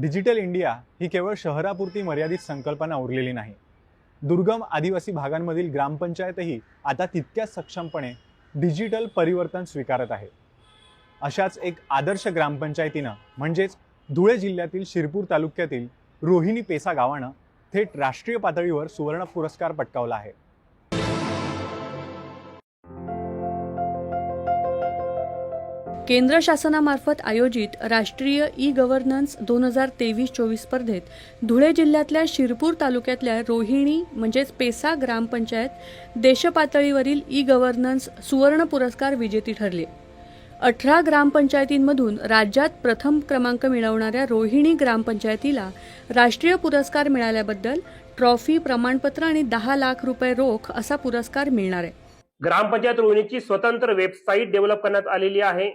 Digital India ही केवळ शहरापुरती मर्यादित संकल्पना उरलेली नाही. दुर्गम आदिवासी भागांमधील ग्रामपंचायतही आता तितक्याच सक्षमपणे डिजिटल परिवर्तन स्वीकारत आहे. अशाच एक आदर्श ग्रामपंचायतीनं म्हणजेच धुळे जिल्ह्यातील शिरपूर तालुक्यातील रोहिणी पेसा गावानं थेट राष्ट्रीय पातळीवर सुवर्ण पुरस्कार पटकावला आहे. केंद्र शासनामार्फत आयोजित राष्ट्रीय ई गव्हर्नन्स दोन हजार तेवीस चोवीस स्पर्धेत धुळे जिल्ह्यातल्या शिरपूर तालुक्यातल्या रोहिणी म्हणजेच पेसा ग्रामपंचायत देशपातळीवरील ई गव्हर्नन्स सुवर्ण पुरस्कार विजेती ठरले. अठरा ग्रामपंचायतींमधून राज्यात प्रथम क्रमांक मिळवणाऱ्या रोहिणी ग्रामपंचायतीला राष्ट्रीय पुरस्कार मिळाल्याबद्दल ट्रॉफी प्रमाणपत्र आणि दहा लाख रुपये रोख असा पुरस्कार मिळणार आहे. ग्रामपंचायत रोहिणीची स्वतंत्र वेबसाईट डेव्हलप करण्यात आलेली आहे.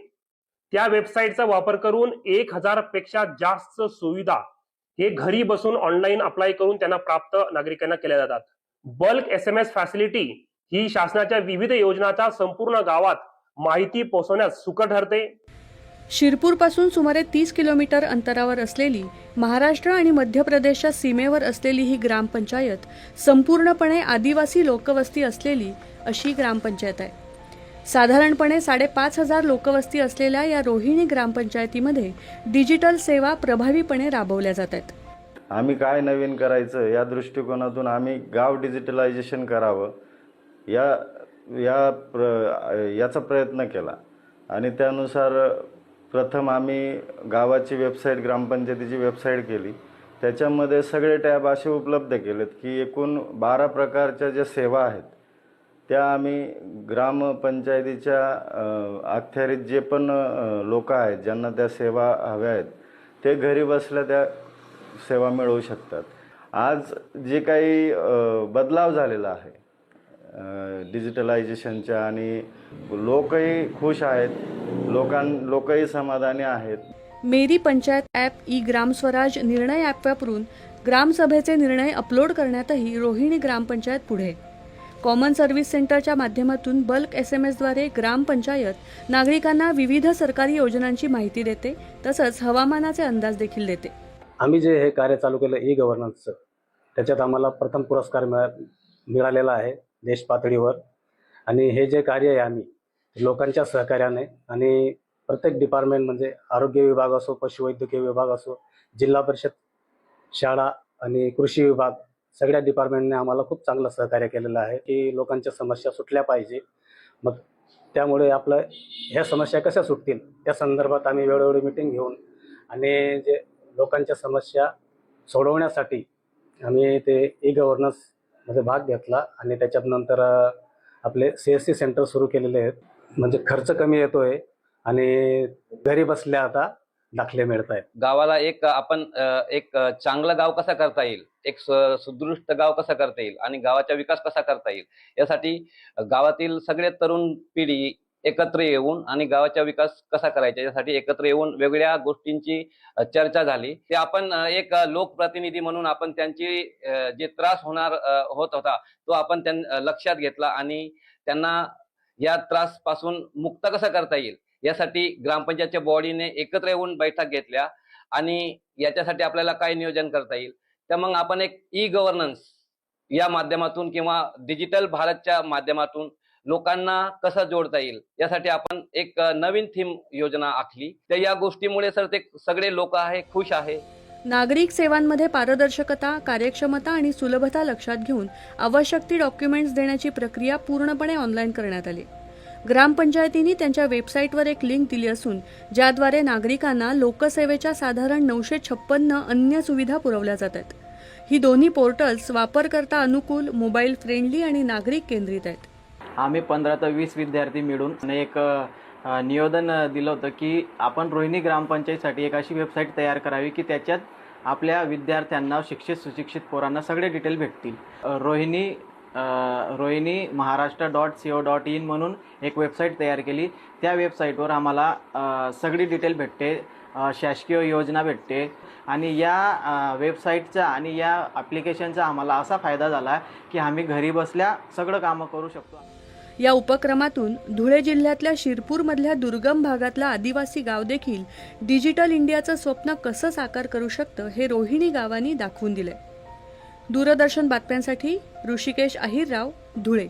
त्या वेबसाईटचा वापर करून एक हजारपेक्षा जास्त सुविधा हे घरी बसून ऑनलाईन अप्लाय करून त्यांना प्राप्त नागरिकांना केल्या जातात. Bulk S M S facility ही शासनाच्या विविध योजनाचा संपूर्ण गावात माहिती पोहोचवण्यास सुकर ठरते. शिरपूरपासून सुमारे तीस किलोमीटर अंतरावर असलेली महाराष्ट्र आणि मध्य प्रदेशच्या सीमेवर असलेली ही ग्रामपंचायत संपूर्णपणे आदिवासी लोकवस्ती असलेली अशी ग्रामपंचायत आहे. साधारणपणे साडेपाच हजार लोकवस्ती असलेल्या या रोहिणी ग्रामपंचायतीमध्ये डिजिटल सेवा प्रभावीपणे राबवल्या जात आहेत. आम्ही काय नवीन करायचं या दृष्टिकोनातून आम्ही गाव डिजिटलायझेशन करावं. या या प्र याचा प्रयत्न केला. आणि त्यानुसार प्रथम आम्ही गावाची वेबसाईट ग्रामपंचायतीची वेबसाईट केली. त्याच्यामध्ये सगळे टॅब असे उपलब्ध केलेत की एकूण बारा प्रकारच्या ज्या सेवा आहेत त्या आम्ही ग्रामपंचायतीच्या अखत्यारीत जे पण लोक आहेत ज्यांना त्या सेवा हव्या आहेत ते घरी बसल्या त्या सेवा मिळवू शकतात आज जे काही बदलाव झालेला आहे डिजिटलायझेशनच्या आणि लोकही खुश आहेत लोकां लोकही समाधानी आहेत मेरी पंचायत ॲप ई ग्रामस्वराज निर्णय ॲप वापरून ग्रामसभेचे निर्णय अपलोड करण्यातही रोहिणी ग्रामपंचायत पुढे आहे. कॉमन सर्व्हिस सेंटरच्या माध्यमातून बल्क एस एम एसद्वारे ग्रामपंचायत नागरिकांना विविध सरकारी योजनांची माहिती देते तसंच हवामानाचे अंदाज देखील देते. आम्ही जे हे कार्य चालू केलं ई गव्हर्नन्सचं त्याच्यात आम्हाला प्रथम पुरस्कार मिळा मिळालेला आहे देश पातळीवर. आणि हे जे कार्य आहे आम्ही लोकांच्या सहकार्याने आणि प्रत्येक डिपार्टमेंट म्हणजे आरोग्य विभाग असो पशुवैद्यकीय विभाग असो जिल्हा परिषद शाळा आणि कृषी विभाग सगळ्या डिपार्टमेंटने आम्हाला खूप चांगलं सहकार्य केलेलं आहे की लोकांच्या समस्या सुटल्या पाहिजे. मग त्यामुळे आपलं ह्या समस्या कशा सुटतील त्या संदर्भात आम्ही वेळोवेळी मिटिंग घेऊन आणि जे लोकांच्या समस्या सोडवण्यासाठी आम्ही ते ई गव्हर्नन्समध्ये भाग घेतला आणि त्याच्यात नंतर आपले सी एस सी सेंटर सुरू केलेले आहेत. म्हणजे खर्च कमी येतोय आणि घरी बसल्या आता दाखले मिळत आहेत गावाला एक आपण एक चांगलं गाव कसं करता येईल? एक सुदृष्ट गाव कसं करता येईल? आणि गावाचा विकास कसा करता येईल? यासाठी गावातील सगळे तरुण पिढी एकत्र येऊन आणि गावाचा विकास कसा करायचा? यासाठी एकत्र येऊन वेगळ्या गोष्टींची चर्चा झाली. ते आपण एक लोकप्रतिनिधी म्हणून आपण त्यांची जे त्रास होणार होत होता तो आपण त्यां लक्षात घेतला आणि त्यांना या त्रासपासून मुक्त कसं करता येईल? यासाठी ग्रामपंचायतच्या बॉडीने एकत्र येऊन बैठक घेतल्या आणि याच्यासाठी आपल्याला काय नियोजन करता येईल? तर मग आपण एक ई गव्हर्नन्स या माध्यमातून किंवा डिजिटल भारतच्या माध्यमातून लोकांना कसं जोडता येईल? यासाठी आपण एक नवीन थीम योजना आखली. तर या गोष्टीमुळे सर ते सगळे लोक आहे खुश आहे. नागरिक सेवांमध्ये पारदर्शकता कार्यक्षमता आणि सुलभता लक्षात घेऊन आवश्यक ती डॉक्युमेंट्स देण्याची प्रक्रिया पूर्णपणे ऑनलाईन करण्यात आली. ग्रामपंचायतींनी त्यांच्या वेबसाईटवर एक लिंक दिली असून ज्याद्वारे नागरिकांना लोकसेवेच्या साधारण नऊशे छप्पन्न अन्य सुविधा पुरवल्या जातात ही दोन्ही पोर्टल्स वापरकर्ता अनुकूल मोबाईल फ्रेंडली आणि नागरिक केंद्रित आहेत. आम्ही पंधरा ते वीस विद्यार्थी मिळून एक निवेदन दिलं होतं की आपण रोहिणी ग्रामपंचायतीसाठी एक अशी वेबसाईट तयार करावी की त्याच्यात आपल्या विद्यार्थ्यांना शिक्षित सुशिक्षित पोरांना सगळे डिटेल भेटतील. Rohini Rohini Maharashtra dot C O dot in म्हणून एक वेबसाईट तयार केली. त्या वेबसाईटवर आम्हाला सगळी डिटेल भेटते शासकीय योजना भेटते. आणि या वेबसाईटचा आणि या ॲप्लिकेशनचा आम्हाला असा फायदा झाला की आम्ही घरी बसल्या सगळं कामं करू शकतो. या उपक्रमातून धुळे जिल्ह्यातल्या शिरपूरमधल्या दुर्गम भागातला आदिवासी गाव देखील डिजिटल इंडियाचं स्वप्न कसं साकार करू शकतं हे रोहिणी गावांनी दाखवून दिलंय. दूरदर्शन बातम्यांसाठी ऋषिकेश अहिरराव धुळे.